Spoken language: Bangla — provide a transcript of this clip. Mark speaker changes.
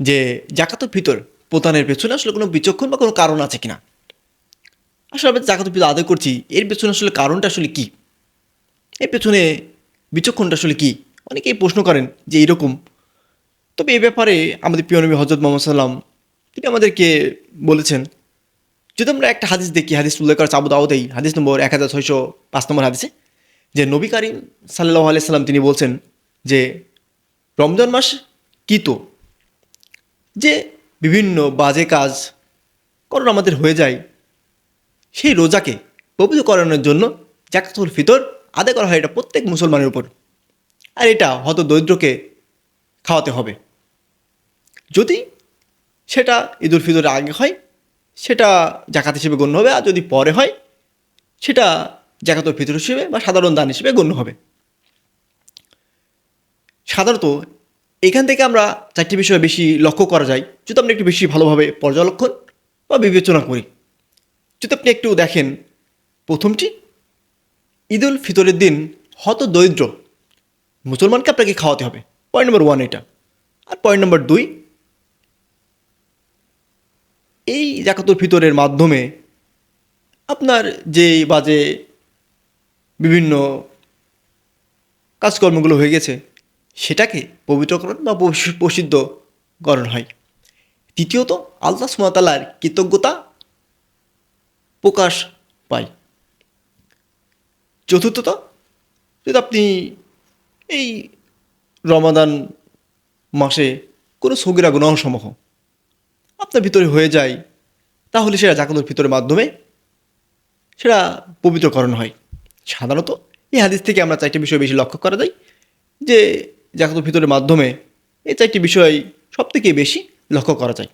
Speaker 1: যে জাকাতুল ফিতর প্রদানের পেছনে আসলে কোনো বিচক্ষণ বা কোনো কারণ আছে কিনা? আসলে আমরা জাকাতুল ফিতর আদায় করছি, এর পেছনে আসলে কারণটা আসলে কী? এর পেছনে বিচক্ষণটা আসলে কী? অনেকেই প্রশ্ন করেন যে এইরকম তবে এ ব্যাপারে আমাদের প্রিয় নবী হজরত মোহাম্মদ সাল্লাম, তিনি আমাদেরকে বলেছেন, যদি আমরা একটা হাদিস দেখি, হাদিস উল্লেখ করা চাবু দাওয়াতেই হাদিস নম্বর এক হাজার ছয়শো পাঁচ নম্বর হাদিসে, যে নবী করিম সাল্লাহ আলিয়া আলাইসাল্লাম তিনি বলছেন যে রমজান মাস কি তো? যে বিভিন্ন বাজে কাজ কারণ আমাদের হয়ে যায়, সেই রোজাকে পবিত্র করানোর জন্য জাকাতুল ফিতর আদায় করা হয় এটা প্রত্যেক মুসলমানের উপর। আর এটা হয়তো দরিদ্রকে খাওয়াতে হবে। যদি সেটা ঈদুল ফিতরের আগে হয়, সেটা জাকাত হিসেবে গণ্য হবে, আর যদি পরে হয়, সেটা জাকাতুল ফিতর হিসেবে বা সাধারণ দান হিসেবে গণ্য হবে। সাধারণত এখান থেকে আমরা চারটি বিষয় বেশি লক্ষ্য করা যায় যদি আমরা একটু বেশি ভালোভাবে পর্যবেক্ষণ বা বিবেচনা করি। যদি আপনি একটু দেখেন, প্রথমটি, ঈদুল ফিতরের দিন হত দরিদ্র, মুসলমানকে আপনাকে খাওয়াতে হবে। পয়েন্ট নম্বর ওয়ান এটা। আর পয়েন্ট নম্বর দুই, এই জাকাতুল ফিতরের মাধ্যমে আপনার যে বাজে বিভিন্ন কাজকর্মগুলো হয়ে গেছে সেটাকে পবিত্রকরণ বা প্রসিদ্ধকরণ হয়। তৃতীয়ত, আল্লাহ সুমতালার কৃতজ্ঞতা প্রকাশ পায়। চতুর্থত, যদি আপনি এই রমাদান মাসে কোনো সগিরা গুণসমূহ আপনার ভিতরে হয়ে যায়, তাহলে সেটা জাকাতুল ভিতরের মাধ্যমে সেটা পবিত্রকরণ হয়। সাধারণত এই হাদিস থেকে আমরা চারটি বিষয় বেশি লক্ষ্য করা যায় যে জাকাতুল ফিতরের মাধ্যমে এই চারটি বিষয় সব থেকে বেশি লক্ষ্য করা যায়।